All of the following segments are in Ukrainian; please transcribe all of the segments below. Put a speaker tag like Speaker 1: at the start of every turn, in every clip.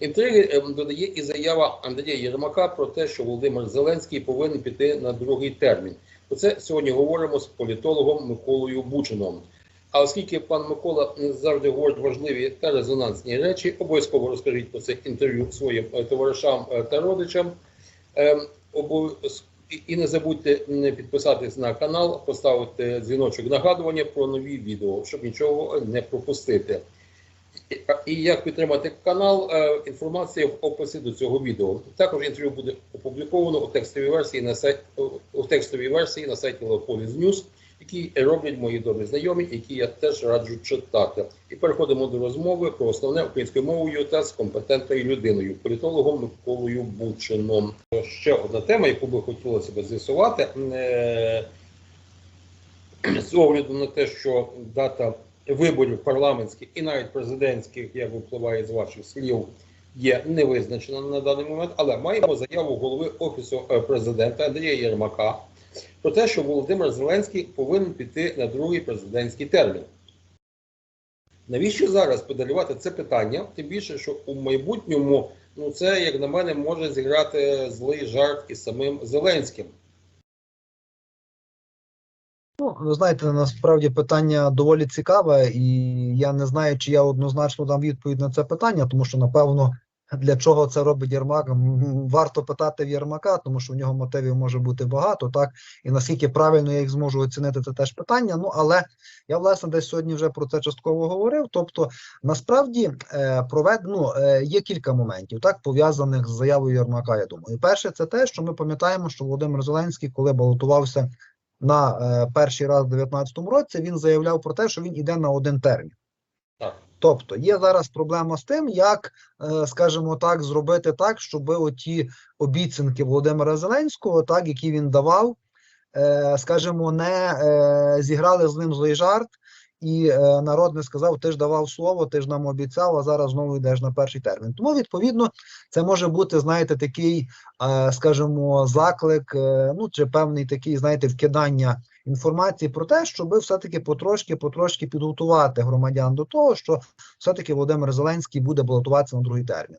Speaker 1: Інтриги е, додає і заява Андрія Єрмака про те, що Володимир Зеленський повинен піти на другий термін. Про це сьогодні говоримо з політологом Миколою Бучином. А оскільки пан Микола не завжди говорить важливі та резонансні речі, обов'язково розкажіть про це інтерв'ю своїм е, товаришам е, та родичам. Ем, і- не забудьте підписатись на канал, поставити дзвіночок нагадування про нові відео, щоб нічого не пропустити. І- як підтримати канал, е, інформація в описі до цього відео. Також інтерв'ю буде опубліковано у текстовій версії на сайт у текстовій версії на сайті Леополіс News, які роблять мої добрі знайомі, які я теж раджу читати. І переходимо до розмови про основне українською мовою та з компетентною людиною, політологом Миколою Бучином. Ще одна тема, яку би хотілося б з'ясувати. е, З огляду на те, що дата виборів парламентських і навіть президентських, як випливає з ваших слів, є невизначена на даний момент, але маємо заяву голови офісу е, президента Андрія Єрмака про те, що Володимир Зеленський повинен піти на другий президентський термін. Навіщо зараз подалювати це питання? Тим більше, що у майбутньому ну це, як на мене, може зіграти злий жарт із самим Зеленським.
Speaker 2: Ну, ви знаєте, насправді питання доволі цікаве, і я не знаю, чи я однозначно дам відповідь на це питання, тому що, напевно, для чого це робить Єрмак, варто питати в Єрмака, тому що в нього мотивів може бути багато, так, і наскільки правильно я їх зможу оцінити, це теж питання. Ну, але я, власне, десь сьогодні вже про це частково говорив. Тобто, насправді, е, провед... ну, е, є кілька моментів, так, пов'язаних з заявою Єрмака, я думаю. Перше, це те, що ми пам'ятаємо, що Володимир Зеленський, коли балотувався на е, перший раз у 2019 році він заявляв про те, що він іде на один термін.
Speaker 1: Так.
Speaker 2: Тобто є зараз проблема з тим, як, е, скажімо так, зробити так, щоб оті обіцянки Володимира Зеленського, так, які він давав, е, скажімо, не е, зіграли з ним злий жарт, і е, народ не сказав: ти ж давав слово, ти ж нам обіцяв, а зараз знову йдеш на перший термін. Тому, відповідно, це може бути, знаєте, такий, е, скажімо, заклик, е, ну чи певний такий, знаєте, вкидання інформації про те, щоб все-таки потрошки, потрошки підготувати громадян до того, що все-таки Володимир Зеленський буде балотуватися на другий термін.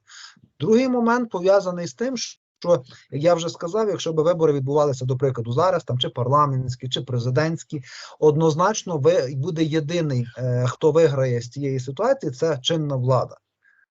Speaker 2: Другий момент пов'язаний з тим, що, як я вже сказав, якщо б вибори відбувалися, до прикладу, зараз, там чи парламентські, чи президентські, однозначно ви буде єдиний, е, хто виграє з цієї ситуації, це чинна влада.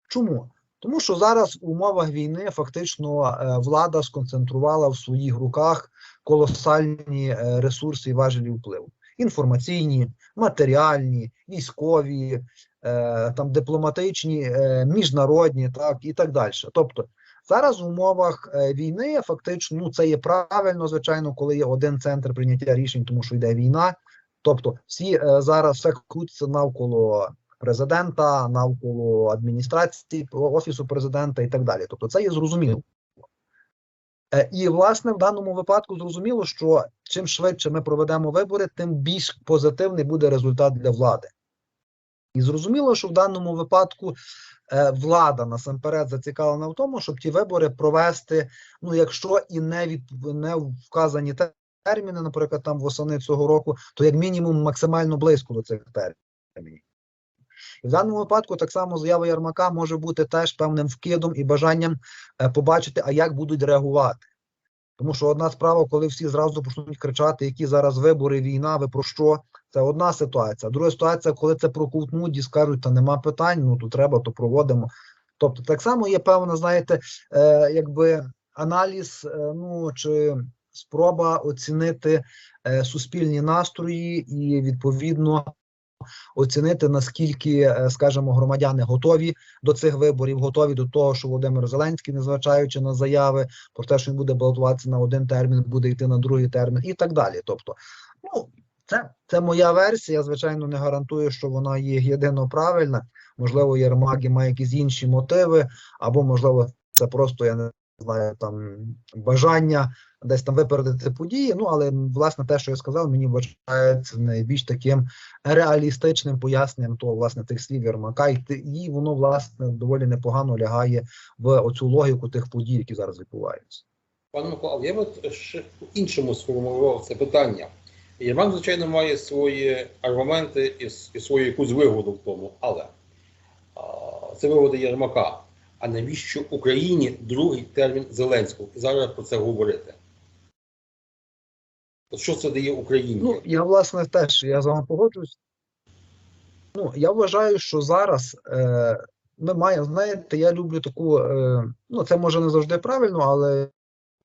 Speaker 2: Чому? Тому що зараз в умовах війни фактично е, влада сконцентрувала в своїх руках колосальні е, ресурси і важелі впливу: інформаційні, матеріальні, військові, е, там дипломатичні, міжнародні, так і так далі. Тобто зараз в умовах е, війни фактично ну це є правильно, звичайно, коли є один центр прийняття рішень, тому що йде війна. Тобто, всі е, зараз все крутиться навколо президента, навколо адміністрації, офісу президента і так далі. Тобто, це є зрозуміло. Е, І, власне, в даному випадку зрозуміло, що чим швидше ми проведемо вибори, тим більш позитивний буде результат для влади. І зрозуміло, що в даному випадку влада насамперед зацікавлена в тому, щоб ті вибори провести, ну, якщо і не від не вказані терміни, наприклад, там восени цього року, то як мінімум максимально близько до цих термінів. В даному випадку так само заява Ярмака може бути теж певним вкидом і бажанням е, побачити, а як будуть реагувати. Тому що одна справа, коли всі зразу почнуть кричати, які зараз вибори, війна, ви про що? Це одна ситуація. Друга ситуація, коли це проковтнуть і скажуть, та нема питань, ну то треба, то проводимо. Тобто, так само є певна, знаєте, е, якби аналіз, е, ну чи спроба оцінити е, суспільні настрої і відповідно оцінити наскільки, е, скажімо, громадяни готові до цих виборів, готові до того, що Володимир Зеленський, незважаючи на заяви про те, що він буде балотуватися на один термін, буде йти на другий термін, і так далі. Тобто, ну це, це моя версія. Я, звичайно, не гарантую, що вона є єдино правильна. Можливо, Єрмак і має якісь інші мотиви, або можливо, це просто я не знаю там бажання десь там випередити події. Ну але власне те, що я сказав, мені вважається найбільш таким реалістичним поясненням того, власне, тих слів Єрмака, і, і воно власне доволі непогано лягає в оцю логіку тих подій, які зараз відбуваються.
Speaker 1: Пане Микола, я от ще по-іншому сформулював це питання. Єрмак, звичайно, має свої аргументи і, і свою якусь вигоду в тому, але а, це вигоди Єрмака. А навіщо Україні другий термін Зеленського? Зараз про це говорити. От що це дає Україні?
Speaker 2: Ну, я власне теж я з вами погоджуюсь. Ну, я вважаю, що зараз е, маємо, знаєте, я люблю таку, е, ну це може не завжди правильно, але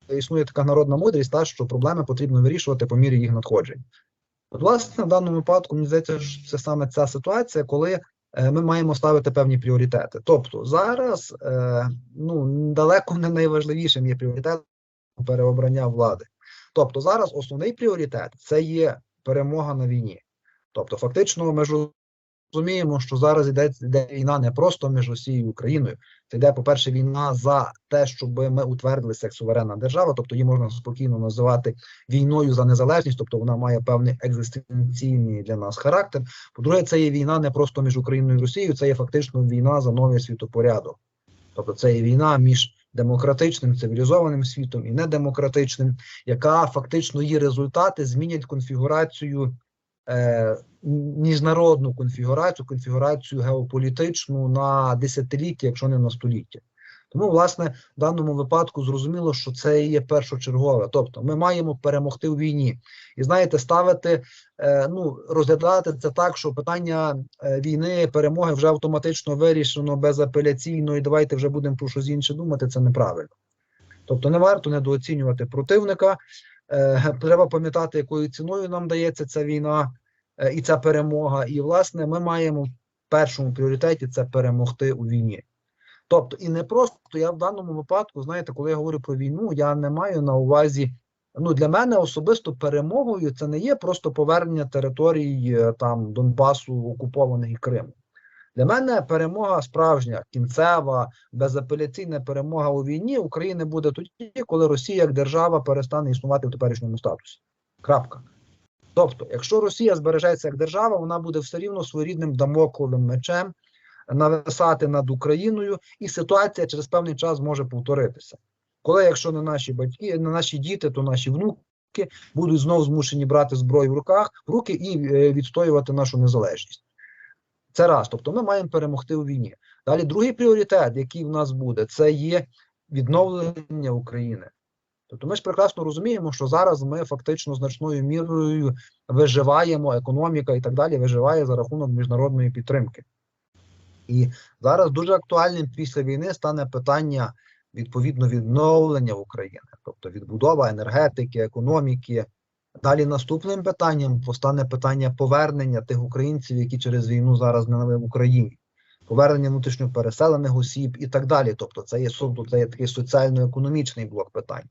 Speaker 2: існує така народна мудрість, та, що проблеми потрібно вирішувати по мірі їх надходжень. От, власне, в даному випадку, мені здається, це саме ця ситуація, коли ми маємо ставити певні пріоритети. Тобто зараз е, ну, далеко не найважливішим є пріоритет переобрання влади. Тобто зараз основний пріоритет це є перемога на війні. Тобто, фактично, ми ж розуміємо, що зараз йде, йде війна не просто між Росією і Україною. Це йде, по-перше, війна за те, щоб ми утвердилися як суверенна держава, тобто її можна спокійно називати війною за незалежність, тобто вона має певний екзистенційний для нас характер. По-друге, це є війна не просто між Україною і Росією, це є фактично війна за новий світопорядок. Тобто це є війна між демократичним цивілізованим світом і недемократичним, яка фактично її результати змінять конфігурацію, е, міжнародну конфігурацію, конфігурацію геополітичну на десятиліття, якщо не на століття. Тому, власне, в даному випадку зрозуміло, що це є першочергове. Тобто, ми маємо перемогти у війні, і знаєте, ставити, е, ну розглядати це так, що питання е, війни, перемоги вже автоматично вирішено безапеляційно, і давайте вже будемо про щось інше думати. Це неправильно. Тобто, не варто недооцінювати противника. Е, треба пам'ятати, якою ціною нам дається ця війна і ця перемога. І, власне, ми маємо в першому пріоритеті це перемогти у війні. Тобто, і не просто я в даному випадку, знаєте, коли я говорю про війну, я не маю на увазі. Ну, для мене особисто перемогою це не є просто повернення територій е, там Донбасу, окупованих і Криму. Для мене перемога справжня, кінцева, безапеляційна перемога у війні України буде тоді, коли Росія як держава перестане існувати в теперішньому статусі. Крапка. Тобто, якщо Росія збережеться як держава, вона буде все рівно своєрідним дамокловим мечем нависати над Україною, і ситуація через певний час може повторитися. Коли, якщо не наші батьки, не наші діти, то наші внуки будуть знову змушені брати зброю в руках в руки і е, відстоювати нашу незалежність. Це раз. Тобто, ми маємо перемогти у війні. Далі, другий пріоритет, який в нас буде, це є відновлення України. Тобто, ми ж прекрасно розуміємо, що зараз ми фактично значною мірою виживаємо, економіка і так далі виживає за рахунок міжнародної підтримки. І зараз дуже актуальним після війни стане питання відповідно відновлення України, тобто відбудова енергетики, економіки. Далі наступним питанням постане питання повернення тих українців, які через війну зараз не в Україні, повернення внутрішньо переселених осіб і так далі. Тобто, це є суто це є такий соціально-економічний блок питань.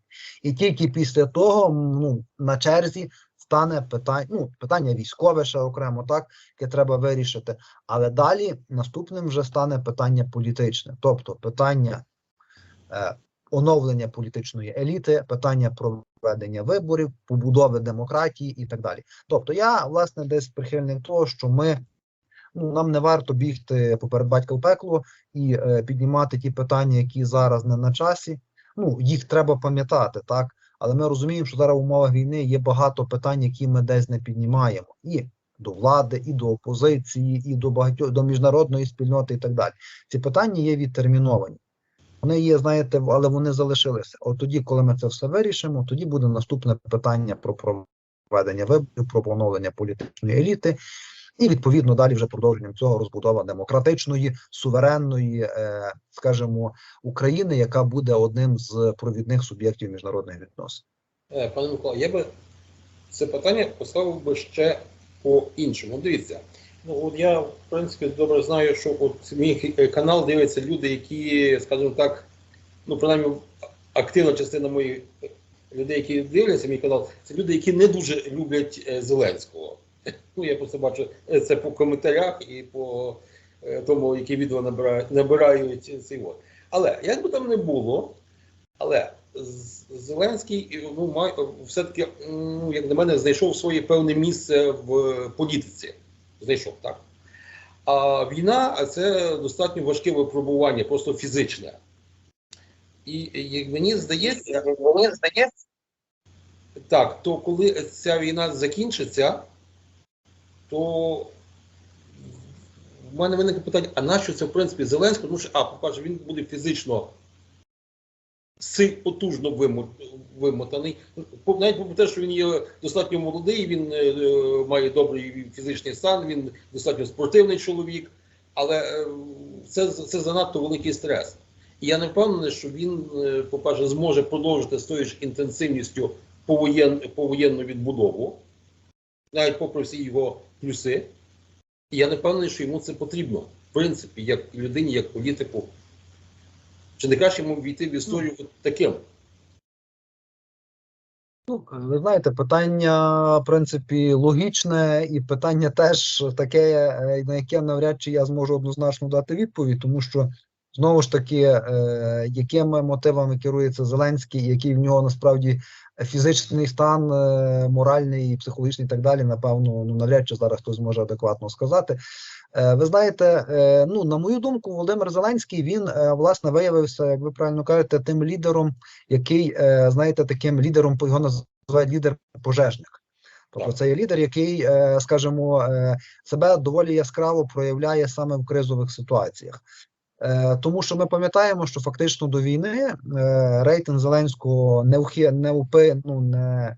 Speaker 2: І тільки після того ну, на черзі стане питання, ну, питання військове ще окремо, так, яке треба вирішити. Але далі наступним вже стане питання політичне, тобто питання е, оновлення політичної еліти, питання проведення виборів, побудови демократії і так далі. Тобто, я власне десь прихильник того, що ми. Ну, нам не варто бігти поперед батька в пекло і е, піднімати ті питання, які зараз не на часі. Ну, їх треба пам'ятати, так. Але ми розуміємо, що зараз в умовах війни є багато питань, які ми десь не піднімаємо, і до влади, і до опозиції, і до багатьох до міжнародної спільноти, і так далі. Ці питання є відтерміновані. Вони є, знаєте, але вони залишилися. От тоді, коли ми це все вирішимо, тоді буде наступне питання про проведення виборів, про поновлення політичної еліти. І відповідно далі вже продовженням цього розбудова демократичної, суверенної, е, скажімо, України, яка буде одним з провідних суб'єктів міжнародних відносин.
Speaker 1: Е, Пане Микола, я би це питання поставив би ще по-іншому. Дивіться, ну от я в принципі добре знаю, що от мій канал дивляться люди, які, скажімо так, ну принаймні активна частина моїх людей, які дивляться мій канал, це люди, які не дуже люблять е, Зеленського. Ну, я просто бачу е, це по коментарях і по е, тому, які відео набирають, набирають цей от. Але як би там не було, але Зеленський ну, має, все-таки, ну, як на мене, знайшов своє певне місце в політиці. Знайшов, так. А війна це достатньо важке випробування, просто фізичне. І, і мені здається,
Speaker 3: Мені здається,
Speaker 1: так, то коли ця війна закінчиться, то в мене виникне питання, а нащо це в принципі Зеленському? Тому що, а, по-перше, він буде фізично потужно вимотаний. Навіть попри те, що він є достатньо молодий, він е, е, має добрий фізичний стан, він достатньо спортивний чоловік, але е, це, це занадто великий стрес. І я не впевнений, що він, е, по-перше, зможе продовжити з тою ж інтенсивністю повоєн, повоєнну відбудову, навіть попри всі його плюси. І я не впевнений, що йому це потрібно, в принципі, як людині, як політику. Чи не краще йому війти в історію от таким?
Speaker 2: Ну, ви знаєте, питання, в принципі, логічне, і питання теж таке, е, на яке навряд чи я зможу однозначно дати відповідь, тому що знову ж таки, е, якими мотивами керується Зеленський, який в нього насправді фізичний стан, е, моральний, психологічний і так далі, напевно, ну навряд чи зараз хтось зможе адекватно сказати. Е, Ви знаєте, е, ну на мою думку, Володимир Зеленський він е, власне виявився, як ви правильно кажете, тим лідером, який, е, знаєте, таким лідером його називають лідер пожежник. Тобто це є лідер, який, скажімо, себе доволі яскраво проявляє саме в кризових ситуаціях. Е, Тому що ми пам'ятаємо, що фактично до війни е, рейтинг Зеленського неухи, неупи, ну, не,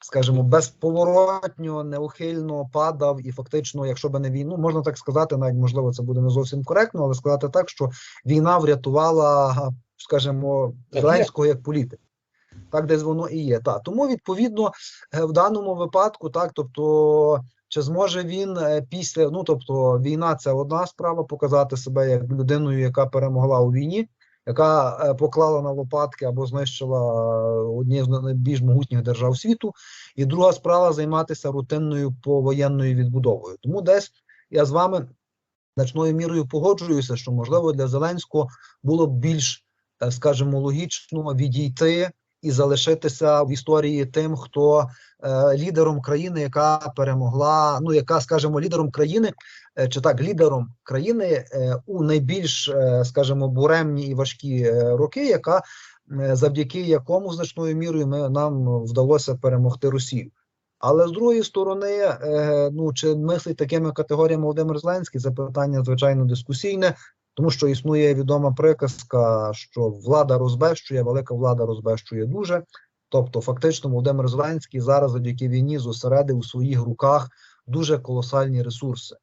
Speaker 2: скажімо, безповоротньо, неухильно падав, і фактично, якщо би не війну, можна так сказати, навіть можливо, це буде не зовсім коректно, але сказати так, що війна врятувала, скажімо, Зеленського як політика. Так, десь воно і є. Так. Тому, відповідно, е, в даному випадку, так, тобто, чи зможе він е, після, ну тобто, війна це одна справа, показати себе як людиною, яка перемогла у війні, яка е, поклала на лопатки або знищила е, одні з найбільш могутніх держав світу. І друга справа займатися рутинною повоєнною відбудовою. Тому десь я з вами значною мірою погоджуюся, що можливо для Зеленського було б більш, скажімо, логічно відійти і залишитися в історії тим, хто е, лідером країни, яка перемогла, ну яка, скажімо, лідером країни, е, чи так, лідером країни е, у найбільш, е, скажімо, буремні і важкі е, роки, яка е, завдяки якому значною мірою ми нам вдалося перемогти Росію. Але з другої сторони, е, ну чи мислить такими категоріями Володимир Зеленський, це питання звичайно дискусійне, тому що існує відома приказка, що влада розбещує, велика влада розбещує дуже. Тобто, фактично, Володимир Зеленський зараз завдяки війні зосередив у своїх руках дуже колосальні ресурси,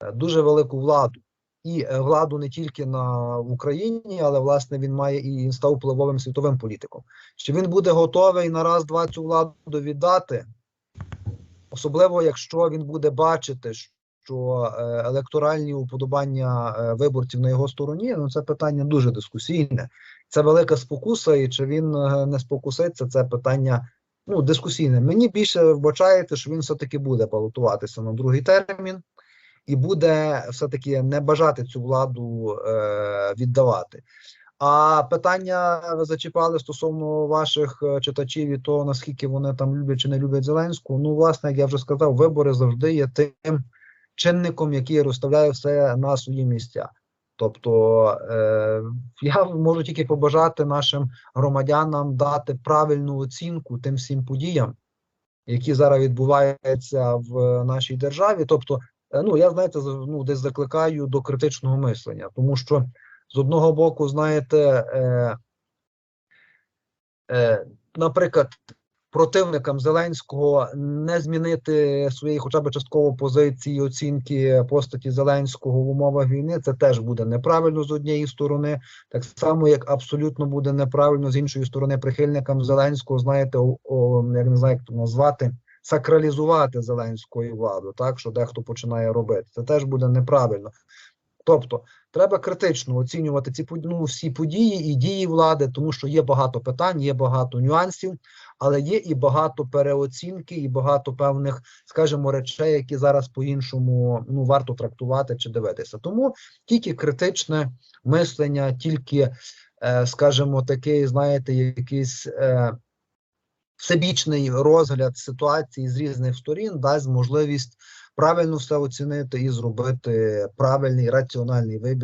Speaker 2: е, дуже велику владу. І е, владу не тільки на Україні, але власне він має і став впливовим світовим політиком. Чи він буде готовий на раз-два цю владу віддати? Особливо, якщо він буде бачити, що е, електоральні уподобання е, виборців на його стороні, ну це питання дуже дискусійне. Це велика спокуса, і чи він е, не спокуситься, це питання ну, дискусійне. Мені більше вбачаєте, що він все-таки буде балотуватися на другий термін і буде все-таки не бажати цю владу е, віддавати. А питання ви зачіпали стосовно ваших читачів і того, наскільки вони там люблять чи не люблять Зеленську. Ну, власне, як я вже сказав, вибори завжди є тим чинником, який розставляє все на свої місця. Тобто е, я можу тільки побажати нашим громадянам дати правильну оцінку тим всім подіям, які зараз відбуваються в нашій державі. Тобто, е, ну я знаєте, ну, десь закликаю до критичного мислення, тому що з одного боку, знаєте, е, наприклад, противникам Зеленського не змінити своєї, хоча б частково позиції оцінки постаті Зеленського в умовах війни, це теж буде неправильно з однієї сторони, так само як абсолютно буде неправильно з іншої сторони прихильникам Зеленського, знаєте, о, о, як не знаю, як то назвати. Сакралізувати Зеленську владу, так що дехто починає робити. Це теж буде неправильно. Тобто, треба критично оцінювати ці ну, всі події і дії влади, тому що є багато питань, є багато нюансів, але є і багато переоцінки, і багато певних, скажімо, речей, які зараз по-іншому ну, варто трактувати чи дивитися. Тому тільки критичне мислення, тільки, е, скажімо, такий, знаєте, якийсь. Е, Всебічний розгляд ситуації з різних сторін дасть можливість правильно все оцінити і зробити правильний раціональний вибір.